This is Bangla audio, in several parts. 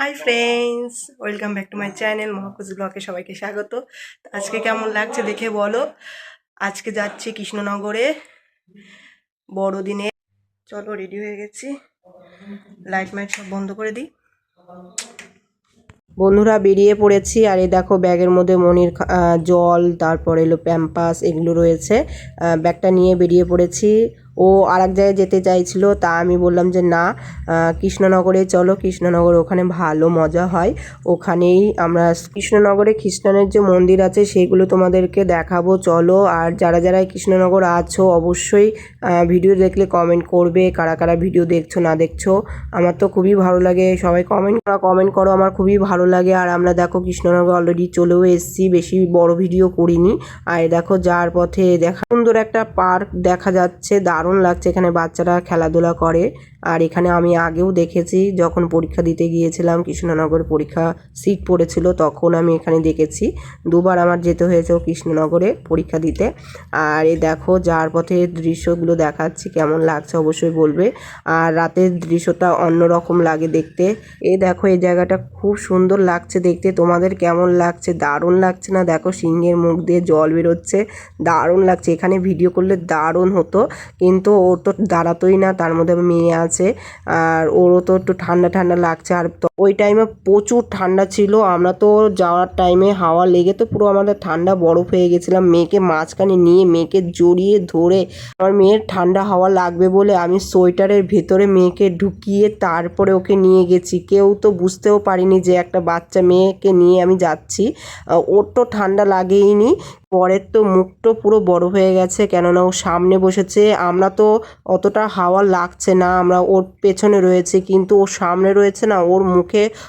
Hi friends welcome back to my channel মহাকুজ ব্লগে সবাইকে স্বাগত। আজকে কেমন লাগছে দেখে বলো? আজকে যাচ্ছি কৃষ্ণনগরে। বড়দিনে। চলো রেডি হয়ে গেছি। লাইট মাইট সব বন্ধ করে দিই। বন্ধুরা, বেরিয়ে পড়েছি। আর এই দেখো, ব্যাগের মধ্যে মনির জল, তারপর এলো প্যাম্পাস, এগুলো রয়েছে। ব্যাগটা নিয়ে বেরিয়ে পড়েছি। ও আর এক জায়গায় যেতে চাইছিল, তা আমি বললাম যে না কৃষ্ণনগরে চলো, কৃষ্ণনগর ওখানে ভালো মজা হয়। ওখানেই আমরা কৃষ্ণনগরে খ্রিস্টানের যে মন্দির আছে, সেগুলো তোমাদেরকে দেখাবো, চলো। আর যারা যারা কৃষ্ণনগর আছো, অবশ্যই ভিডিও দেখলে কমেন্ট করবে, কারা কারা ভিডিও দেখছ, না দেখছ। আমার তো খুবই ভালো লাগে, সবাই কমেন্ট করা কমেন্ট করো, আমার খুবই ভালো লাগে। আর আমরা দেখো কৃষ্ণনগর অলরেডি চলেও এসেছি, বেশি বড় ভিডিও করিনি। আর দেখো যার পথে দেখা সুন্দর একটা পার্ক দেখা যাচ্ছে, দারুণ লাগছে এখানে বাচ্চারা খেলাধুলা করে। আর এখানে আমি আগেও দেখেছি, যখন পরীক্ষা দিতে গিয়েছিলাম, কৃষ্ণনগর পরীক্ষা সিট পড়েছিল, তখন আমি এখানে দেখেছি। দুবার আমার যেতে হয়েছে কৃষ্ণনগরে পরীক্ষা দিতে। আর এই দেখো, যার পথে দৃশ্যগুলো দেখাচ্ছি, কেমন লাগছে অবশ্যই বলবে। আর রাতের দৃশ্যটা অন্যরকম লাগে দেখতে। এ দেখো, এই জায়গাটা খুব সুন্দর লাগছে দেখতে। তোমাদের কেমন লাগছে? দারুণ লাগছে না? দেখো, সিংহের মুখ দিয়ে জল বেরোচ্ছে। দারুণ লাগছে। এখানে ভিডিও করলে দারুণ হতো। কিন্তু ও তো দাঁড়াতোই না, তার মধ্যে মেয়ে আছে। আর ওরও তো একটু ঠান্ডা ঠান্ডা লাগছে আর ওই টাইমে প্রচুর ঠান্ডা ছিল, আমরা তো যাওয়ার টাইমে হাওয়া লেগে তো পুরো আমাদের ঠান্ডা বরফ হয়ে গেছিলাম। মেয়েকে মাঝখানে নিয়ে, মেয়েকে জড়িয়ে ধরে আমার মেয়ের ঠান্ডা হাওয়া লাগবে বলে আমি সোয়েটারের ভেতরে মেয়েকে ঢুকিয়ে তারপরে ওকে নিয়ে গেছি। কেউ তো বুঝতেও পারিনি যে একটা বাচ্চা মেয়েকে নিয়ে আমি যাচ্ছি। ওর তো ঠান্ডা লাগেইনি, পরের তো মুখটো পুরো বড় হয়ে গেছে, কেননা ও সামনে বসেছে। আমরা তো অতটা হাওয়া লাগছে না, আমরা ওর পেছনে রয়েছে, কিন্তু ও সামনে রয়েছে না, ওর মুখে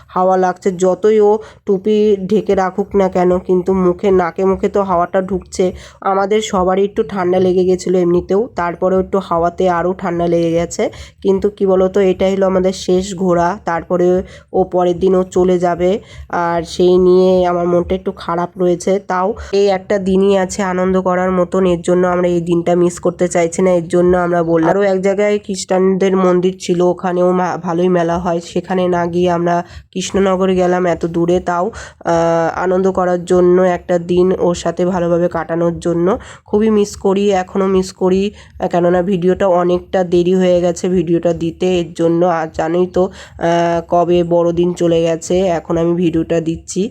হাওয়া লাগছে। যতই ও টুপি ঢেকে রাখুক না কেন, কিন্তু মুখে, নাকে মুখে তো হাওয়াটা ঢুকছে। আমাদের সবারই একটু ঠান্ডা লেগে গেছিল এমনিতেও। তারপরেও একটু হাওয়াতে আরও ঠান্ডা লেগে গেছে। কিন্তু কি বলতো, এটাই হলো আমাদের শেষ ঘোরা তারপরে ও পরের দিন ও চলে যাবে। আর সেই নিয়ে আমার মনটা একটু খারাপ রয়েছে। তাও এই একটা দিনই আছে আনন্দ করার মতন। এর জন্য আমরা এই দিনটা মিস করতে চাইছি না। এর জন্য আমরা বললাম, আরও এক জায়গায় খ্রিস্টানদের মন্দির ছিল। ওখানেও ভালোই মেলা হয়। সেখানে না গিয়ে আমরা কৃষ্ণনগরে গেলাম এত দূরে, তাও আনন্দ করার জন্য একটা দিন ওর সাথে ভালোভাবে কাটানোর জন্য। খুবই মিস করি, এখনও মিস করি, কেননা ভিডিওটা অনেকটা দেরি হয়ে গেছে ভিডিওটা দিতে, এর জন্য আর জানোই তো কবে বড়দিন চলে গেছে, এখন আমি ভিডিওটা দিচ্ছি।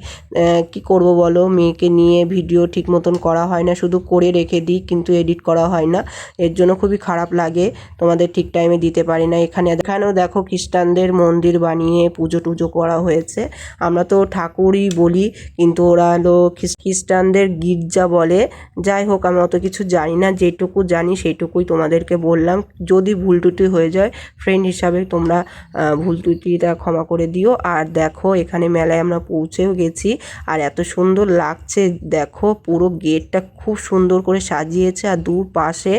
কি করব বলো, মেয়েকে নিয়ে ভিডিও ঠিক মতন করা হয় না, শুধু করে রেখে দিই, কিন্তু এডিট করা হয় না। এর জন্য খুবই খারাপ লাগে, তোমাদের ঠিক টাইমে দিতে পারি না। এখানে এখানেও দেখো খ্রিস্টানদের মন্দির বানিয়ে পুজো টুজো করা হয়েছে। আমরা তো ঠাকুরই বলি, কিন্তু ওরা হলো খ্রিস্টানদের গির্জা বলে। যাই হোক আমি অত কিছু জানি না, যেটুকু জানি সেইটুকুই তোমাদেরকে বললাম। যদি ভুল টুটি হয়ে যায় ফ্রেন্ড হিসাবে তোমরা ভুল ত্রুটিটা ক্ষমা করে দিও। আর দেখো, এখানে মেলায় আমরা পৌঁছেও গেছি। আর এত সুন্দর লাগছে, দেখো, পুরো গেটটা খুব সুন্দর করে সাজিয়েছে। আর দূর পাশে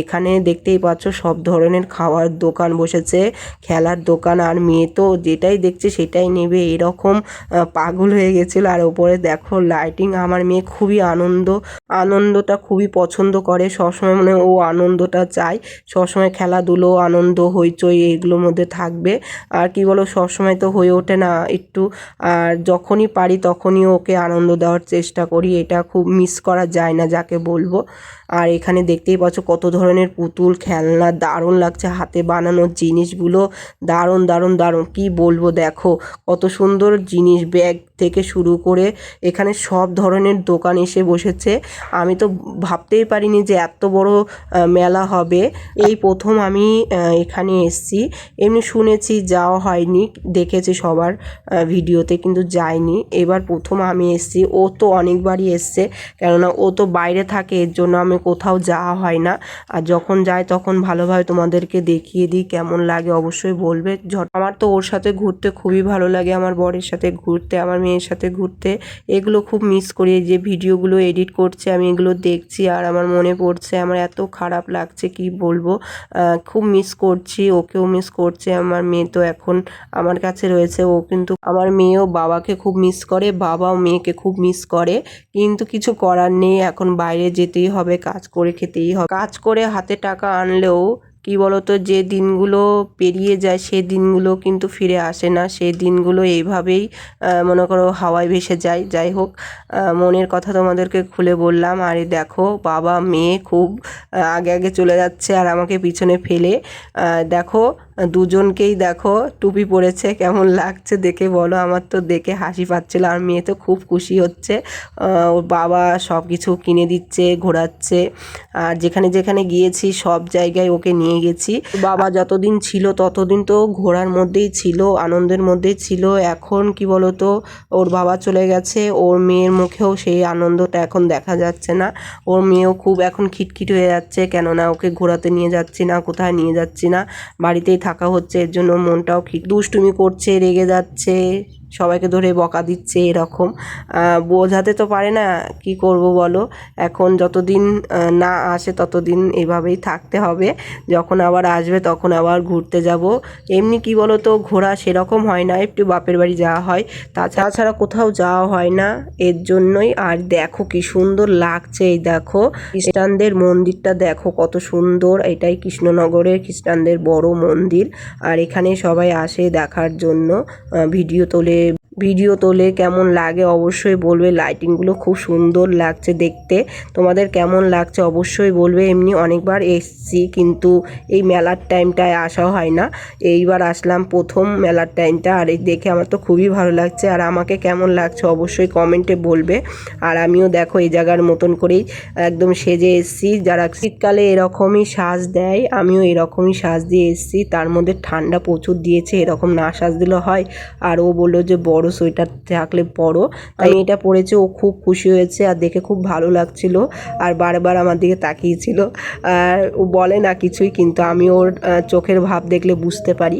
এখানে দেখতেই পাচ্ছ, সব ধরনের খাওয়ার দোকান বসেছে, খেলার দোকান, আর মেয়ে তো যেটাই দেখছে সেটাই নেবে। এরকম পাগল হয়ে গেছিল। আর ওপরে দেখো লাইটিং আমার মেয়ে খুবই আনন্দ। আনন্দটা খুবই পছন্দ করে। সবসময় মানে ও আনন্দটা চায়। সবসময় খেলাধুলো, আনন্দ, হইচই এগুলোর মধ্যে থাকবে। আর কি বলো, সবসময় তো হয়ে ওঠে না একটু। আর যখনই পারি তখনই ওকে আনন্দ দেওয়ার চেষ্টা করি। এটা খুব মিস করা যায় না যাকে বলব। আর এখানে দেখতেই পাচ্ছ কত ধরনের পুতুল, খেলনা, দারুণ লাগছে হাতে বানানো জিনিসগুলো। দারুণ দারুণ দারুণ। কি বলব, দেখো কত সুন্দর জিনিস ব্যাগ থেকে শুরু করে এখানে সব ধরনের দোকান এসে বসেছে। আমি তো ভাবতেই পারিনি যে এত বড় মেলা হবে। এই প্রথম আমি এখানে এসছি। এমনি শুনেছি যাওয়া হয়নি, দেখেছি সবার ভিডিওতে, কিন্তু যাইনি। এবার প্রথম আমি এসছি। ও তো অনেকবারই এসছে, কেননা ও তো বাইরে থাকে, এর জন্য আমি কোথাও যাওয়া হয় না। আর যখন যাই, তখন ভালোভাবে তোমাদেরকে দেখিয়ে দিই, কেমন লাগে অবশ্যই বলবে। আমার তো ওর সাথে ঘুরতে খুবই ভালো লাগে, আমার বরের সাথে ঘুরতে, আমার মেয়ের সাথে ঘুরতে। এগুলো খুব মিস করি যে ভিডিওগুলো এডিট করছে আমি এগুলো দেখছি আর আমার মনে পড়ছে, আমার এত খারাপ লাগছে কি বলব। খুব মিস করছি, ওকেও মিস করছে, আমার মেয়ে তো এখন আমার কাছে রয়েছে, ও কিন্তু আমার মেয়েও বাবাকে খুব মিস করে, বাবাও মেয়েকে খুব মিস করে, কিন্তু কিছু করার নেই, এখন বাইরে যেতেই হবে, কাজ করে খেতেই হবে। কাজ করে হাতে টাকা আনলেও কি বলতো, যে দিনগুলো পেরিয়ে যায়, সে দিনগুলো কিন্তু ফিরে আসে না। সে দিনগুলো এইভাবেই মনে করো, হাওয়ায় ভেসে যায়। যাই হোক মনের কথা তোমাদেরকে খুলে বললাম। আরে দেখো, বাবা, মেয়ে খুব আগে আগে চলে যাচ্ছে আর আমাকে পিছনে ফেলে। দেখো দুজনকেই দেখো, টুপি পরেছে, কেমন লাগছে দেখে বলো। আমার তো দেখে হাসি পাচ্ছিল, আর মেয়ে তো খুব খুশি হচ্ছে। ওর বাবা সব কিছু কিনে দিচ্ছে, ঘোরাচ্ছে। আর যেখানে যেখানে গিয়েছি, সব জায়গায় ওকে নিয়ে গেছি। বাবা যতদিন ছিল, ততদিন তো ঘোরার মধ্যেই ছিল, আনন্দের মধ্যেই ছিল। এখন কি বলতো, ওর বাবা চলে গেছে, ওর মেয়ের মুখেও সেই আনন্দটা এখন দেখা যাচ্ছে না। ওর মেয়েও খুব এখন খিটখিট হয়ে যাচ্ছে, কেননা ওকে ঘোরাতে নিয়ে যাচ্ছি না কোথায় নিয়ে যাচ্ছি না। বাড়িতেই থাকা হচ্ছে এর জন্য মনটাও দুষ্টুমি করছে রেগে যাচ্ছে। সবাইকে ধরে বকা দিচ্ছে এরকম। বোঝাতে তো পারে না কি করব বলো? এখন যতদিন না আসে ততদিন এভাবেই থাকতে হবে। যখন আবার আসবে তখন আবার ঘুরতে যাব। এমনি কি বলো তো ঘোরা সেরকম হয় না, একটু বাপের বাড়ি যাওয়া হয়। তাছাড়া ছাড়া কোথাও যাওয়া হয় না। এর জন্যই আর দেখো কি সুন্দর লাগছে এই দেখো। খ্রিস্টানদের মন্দিরটা দেখো কত সুন্দর। এটাই কৃষ্ণনগরের খ্রিস্টানদের বড় মন্দির। আর এখানে সবাই আসে দেখার জন্য। ভিডিও তোলে ভিডিও তোলে, কেমন লাগে অবশ্যই বলবে। লাইটিংগুলো খুব সুন্দর লাগছে দেখতে। তোমাদের কেমন লাগছে অবশ্যই বলবে। এমনি অনেকবার এসছি, কিন্তু এই মেলার টাইমটায় আসা হয় না। এইবার আসলাম প্রথম মেলার টাইমটা আর এই দেখে আমার তো খুবই ভালো লাগছে। আর আমাকে কেমন লাগছে অবশ্যই কমেন্টে বলবে। আর আমিও দেখো এই জায়গার মতন করেই একদম সেজে এসছি। যারা শীতকালে এরকমই সাজ দেয়, আমিও এরকমই সাজ দিয়ে এসছি। তার মধ্যে ঠান্ডা প্রচুর দিয়েছে, এরকম না সাজ দিলে হয়। আর ও বলল যে বড় সোয়েটার থাকলে পরো। আমি এটা পরেছে ও খুব খুশি হয়েছে আর দেখে খুব ভালো লাগছিল আর বারবার আমার দিকে তাকিয়েছিল। আর ও বলে না কিছুই কিন্তু আমি ওর চোখের ভাব দেখলে বুঝতে পারি।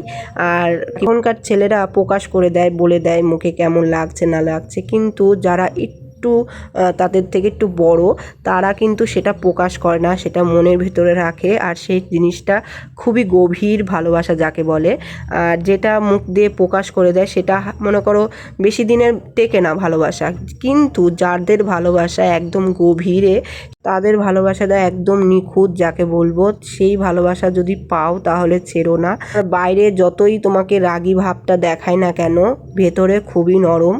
আর এখনকার ছেলেরা প্রকাশ করে দেয় বলে দেয় মুখে কেমন লাগছে না লাগছে। কিন্তু যারা একটু আহ, তাদের থেকে একটু বড় তারা কিন্তু সেটা প্রকাশ করে না সেটা মনের ভিতরে রাখে। আর সেই জিনিসটা খুবই গভীর ভালোবাসা যাকে বলে। আর যেটা মুখ দিয়ে প্রকাশ করে দেয় সেটা মনে করো বেশি দিনের টেকে না ভালোবাসা। কিন্তু যাদের ভালোবাসা একদম গভীরে তাদের ভালোবাসাটা একদম নিখুঁত যাকে বলব। সেই ভালোবাসা যদি পাও তাহলে ছেড়ো না। বাইরে যতই তোমাকে রাগী ভাবটা দেখায় না কেন ভেতরে খুবই নরম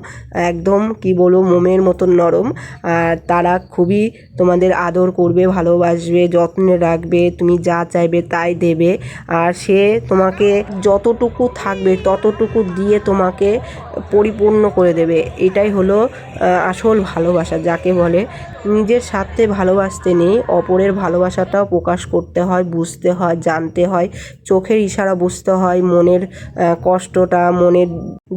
একদম কি বলব মোমের মতন নরম। আর তারা খুবই তোমাদের আদর করবে, ভালোবাসবে, যত্নে রাখবে, তুমি যা চাইবে তাই দেবে। আর সে তোমাকে যতটুকু থাকবে, ততটুকু দিয়ে তোমাকে পরিপূর্ণ করে দেবে। এটাই হলো আসল ভালোবাসা, যাকে বলে। নিজের স্বার্থে ভালোবাসতে নেই, অপরের ভালোবাসাটাও প্রকাশ করতে হয়, বুঝতে হয়, জানতে হয়। চোখের ইশারা বুঝতে হয়, মনের কষ্টটা, মনের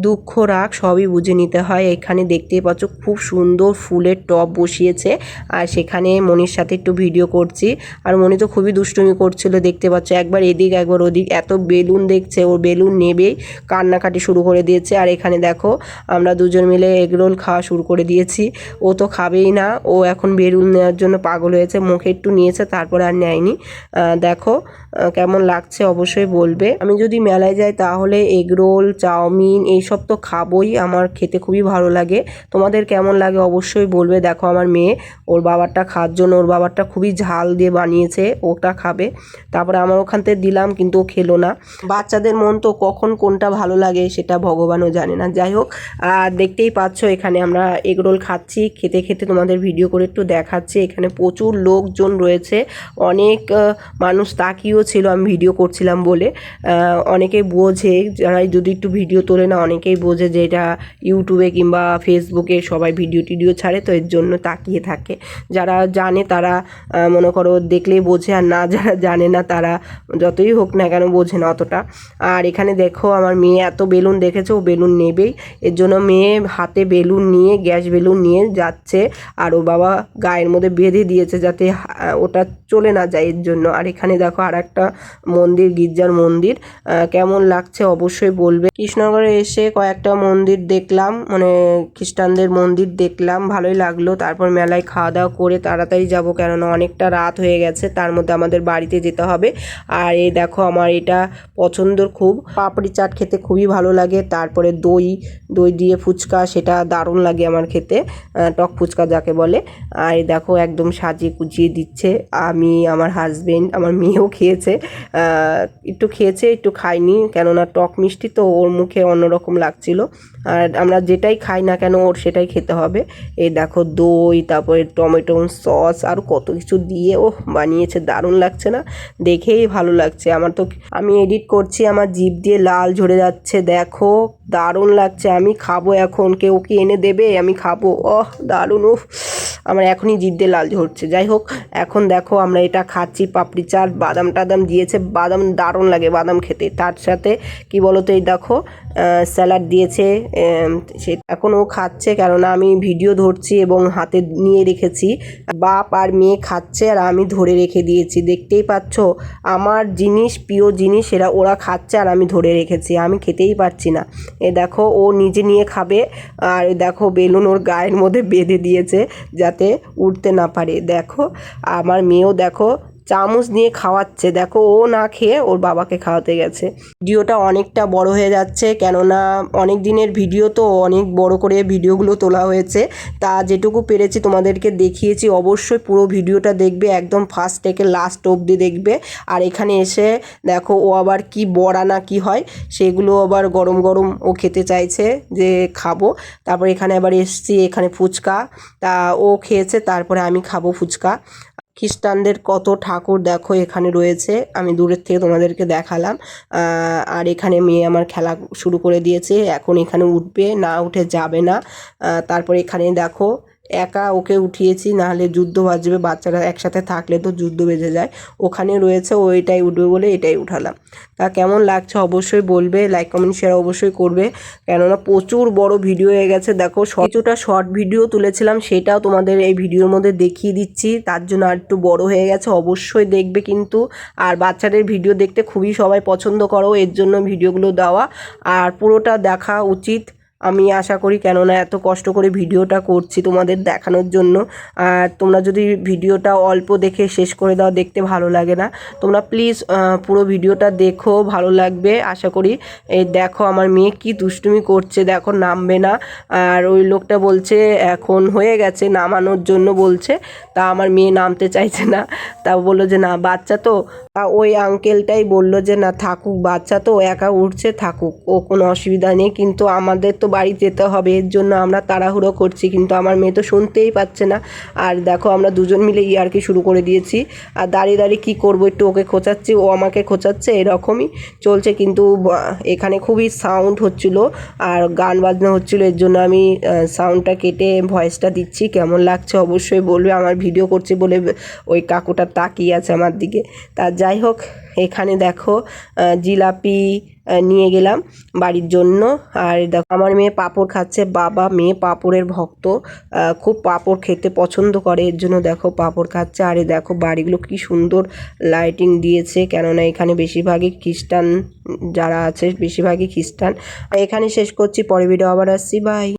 দুঃখ, রাগ সবই বুঝে নিতে হয়। এখানে দেখতেই পাচ্ছ, খুব সুন্দর ফুলের টব বসিয়েছে। আর সেখানে মনির সাথে একটু ভিডিও করছি। আর মনি তো খুবই দুষ্টুমি করছিল, দেখতে পাচ্ছ? একবার এদিক, একবার ওদিক। এত বেলুন দেখছে ওর বেলুন নেবেই। কান্নাকাটি শুরু করে দিয়েছে। আর এখানে দেখো, আমরা দুজন মিলে এগরোল খাওয়া শুরু করে দিয়েছি। ও তো খাবেই না। ও এখন বেলুন নেওয়ার জন্য পাগল হয়েছে। মুখে একটু নিয়েছে, তারপরে আর নেয়নি। দেখো কেমন লাগছে অবশ্যই বলবে। আমি যদি মেলায় যাই, তাহলে এগরোল চাউমিন, এইসব তো খাবোই। আমার খেতে খুবই ভালো লাগে। তোমাদের কেমন লাগে অবশ্যই বলবে, দেখো আমার মেয়ে, ওর বাবারটা খাওয়ার জন্য ওর বাবারটা খুবই ঝাল দিয়ে বানিয়েছে, ওটা খাবে। তারপরে আমার ওখান থেকে দিলাম, কিন্তু ও খেলো না। বাচ্চাদের মন তো কখন কোনটা ভালো লাগে সেটা ভগবানও জানে না। যাই হোক দেখতেই পাচ্ছ, এখানে আমরা এগরোল খাচ্ছি। খেতে খেতে তোমাদের ভিডিও করে একটু দেখাচ্ছি। এখানে প্রচুর লোকজন রয়েছে। অনেক মানুষ তাকিয়েও ছিল, আমি ভিডিও করছিলাম বলে। অনেকেই বোঝে যারা যদি একটু ভিডিও তোলে না, অনেকেই বোঝে যে এটা ইউটিউবে কিংবা ফেসবুকে সবাই ভিডিও ছাড়ে, তো এর জন্য তাকিয়ে থাকে। যারা জানে তারা মনে করো দেখলেই বোঝে, আর না যারা জানে না তারা যতই হোক না কেন বোঝে না অতটা। আর এখানে দেখো আমার মেয়ে এত বেলুন দেখেছে, ও বেলুন নেবেই। এর জন্য মেয়ে হাতে বেলুন নিয়ে, গ্যাস বেলুন নিয়ে যাচ্ছে, আর ও বাবা গায়ের মধ্যে বেঁধে দিয়েছে যাতে ওটা চলে না যায় এর জন্য। আর এখানে দেখো আর একটা মন্দির, গির্জার মন্দির। কেমন লাগছে অবশ্যই বলবে। কৃষ্ণনগরে এসে কয়েকটা মন্দির দেখলাম মানে খ্রিস্টানদের মন্দির দেখলাম। দেখলাম, ভালোই লাগল। তারপর মেলায় খাওয়া দাওয়া করে তাড়াতাড়ি যাব কেননা অনেকটা রাত হয়ে গেছে, তার মধ্যে আমাদের বাড়িতে যেতে হবে। আর এই দেখো, আমার এটা পছন্দর খুব। পাপড়ি চাট খেতে খুবই ভালো লাগে, তারপরে দই দই দিয়ে ফুচকা, সেটা দারুণ লাগে আমার খেতে টক ফুচকা যাকে বলে। আর দেখো, একদম সাজিয়ে কুচিয়ে দিচ্ছে। আমি, আমার হাজবেন্ড আমার মেয়েও খেয়েছে একটু খেয়েছে, একটু খাইনি, কেননা টক মিষ্টি তো ওর মুখে অন্যরকম লাগছিল। আর আমরা যেটাই খাই না কেন, ওর সেটাই খেতে হবে। এই দেখো দই, তারপরে টমেটো সস আর কত কিছু দিয়ে ও বানিয়েছে, দারুণ লাগছে না? দেখেই ভালো লাগছে। আমার তো আমি এডিট করছি, আমার জিভ দিয়ে লাল ঝরে যাচ্ছে, দেখো, দারুণ লাগছে। আমি খাব এখন, কেউ কি এনে দেবে? আমি খাব। ওহ, দারুণ, উফ। আমার এখনই জিভ দিয়ে লাল ঝরছে। যাই হোক, এখন দেখো আমরা এটা খাচ্ছি, পাপড়ি চাট, বাদাম টাদাম দিয়েছে, বাদাম দারুণ লাগে, বাদাম খেতে। তার সাথে কি বলতো এই দেখো স্যালাড দিয়েছে সে এখন ও খাচ্ছে, কেননা আমি ভিডিও ধরছি এবং হাতে নিয়ে রেখেছি। বাপ আর মেয়ে খাচ্ছে আর আমি ধরে রেখে দিয়েছি। দেখতেই পাচ্ছ? আমার জিনিস, প্রিয় জিনিস এরা, ওরা খাচ্ছে আর আমি ধরে রেখেছি। আমি খেতেই পারছি না। এ দেখো, ও নিজে নিয়ে খাবে আর দেখো, বেলুন ওর গায়ের মধ্যে বেঁধে দিয়েছে যাতে উঠতে না পারে। দেখো, আমার মেয়েও দেখো চামচ নিয়ে খাওয়াচ্ছে। দেখো, ও না খেয়ে ওর বাবাকে খাওয়াতে গেছে। ভিডিওটা অনেকটা বড় হয়ে যাচ্ছে, কেননা অনেক দিনের ভিডিও তো, অনেক বড় করে ভিডিওগুলো তোলা হয়েছে। তা যেটুকু পেরেছি তোমাদেরকে দেখিয়েছি, অবশ্যই পুরো ভিডিওটা দেখবে, একদম ফার্স্ট থেকে লাস্ট অবধি দেখবে। আর এখানে এসে দেখো, ও আবার কি বড়া না কি হয়, সেগুলো আবার গরম গরম ও খেতে চাইছে যে খাব। তারপর এখানে আবার এসছি, এখানে ফুচকা। তা ও খেয়েছে, তারপরে আমি খাব ফুচকা। খ্রিস্টানদের কত ঠাকুর দেখো এখানে রয়েছে, আমি দূরের থেকে তোমাদেরকে দেখালাম। আর এখানে মেয়ে আমার খেলা শুরু করে দিয়েছে, এখন এখানে উঠবে, না উঠে যাবে না। তারপর এখানে দেখো একা ওকে উঠিয়েছি, নাহলে যুদ্ধ বাজবে, বাচ্চারা একসাথে থাকলে তো যুদ্ধ বেজে যায়। ওখানে রয়েছে, ও এটাই উঠবে বলে এটাই উঠালাম। তা কেমন লাগছে অবশ্যই বলবে লাইক কমেন্ট শেয়ার অবশ্যই করবে। কেননা প্রচুর বড় ভিডিও হয়ে গেছে, দেখো কিছুটা শর্ট ভিডিও তুলেছিলাম, সেটাও তোমাদের এই ভিডিওর মধ্যে দেখিয়ে দিচ্ছি। তার জন্য আর একটু বড় হয়ে গেছে, অবশ্যই দেখবে কিন্তু। আর বাচ্চাদের ভিডিও দেখতে খুবই সবাই পছন্দ করো, এর জন্য ভিডিওগুলো দেওয়া। আর পুরোটা দেখা উচিত। আমি আশা করি কেননা এত কষ্ট করে ভিডিওটা করছি তোমাদের দেখানোর জন্য। আর তোমরা যদি ভিডিওটা অল্প দেখে শেষ করে দাও, দেখতে ভালো লাগে না। তোমরা প্লিজ পুরো ভিডিওটা দেখো, ভালো লাগবে। আশা করি, এই দেখো আমার মেয়ে কি দুষ্টুমি করছে, দেখো নামবে না। আর ওই লোকটা বলছে, এখন হয়ে গেছে, নামানোর জন্য বলছে। তা আমার মেয়ে নামতে চাইছে না। তা বলল যে, না, বাচ্চা তো। তা ওই আঙ্কেলটাই বলল যে, না, থাকুক, বাচ্চা তো একা উঠছে, থাকুক। ও কোনো অসুবিধা নেই, কিন্তু আমাদের তো বাড়ি যেতে হবে, এর জন্য আমরা তাড়াহুড়ো করছি, কিন্তু আমার মেয়ে তো শুনতেই পাচ্ছে না। আর দেখো আমরা দুজন মিলে ইয়ার্কি শুরু করে দিয়েছি। আর দাঁড়িয়ে দাঁড়িয়ে কী করব, একটু ওকে খোঁচাচ্ছি, ও আমাকে খোঁচাচ্ছে, এরকমই চলছে, কিন্তু এখানে খুবই সাউন্ড হচ্ছিল, আর গান বাজনা হচ্ছিল, এর জন্য আমি সাউন্ডটা কেটে ভয়েসটা দিচ্ছি, কেমন লাগছে অবশ্যই বলবে, আমার ভিডিও করছে বলে ওই কাকুটা তাকিয়ে আছে আমার দিকে। তা যাই হোক এখানে দেখো জিলাপি নিয়ে গেলাম বাড়ির জন্য। আর দেখো, আমার মেয়ে পাঁপড় খাচ্ছে, বাবা মেয়ে পাঁপড়ের ভক্ত খুব পাঁপড় খেতে পছন্দ করে, এর জন্য দেখো পাঁপড় খাচ্ছে। আর দেখো, বাড়িগুলো কি সুন্দর লাইটিং দিয়েছে, কেননা এখানে বেশিরভাগই খ্রিস্টান যারা আছে, বেশিরভাগই খ্রিস্টান। এখানে শেষ করছি পরে ভিডিও আবার আসছি বাই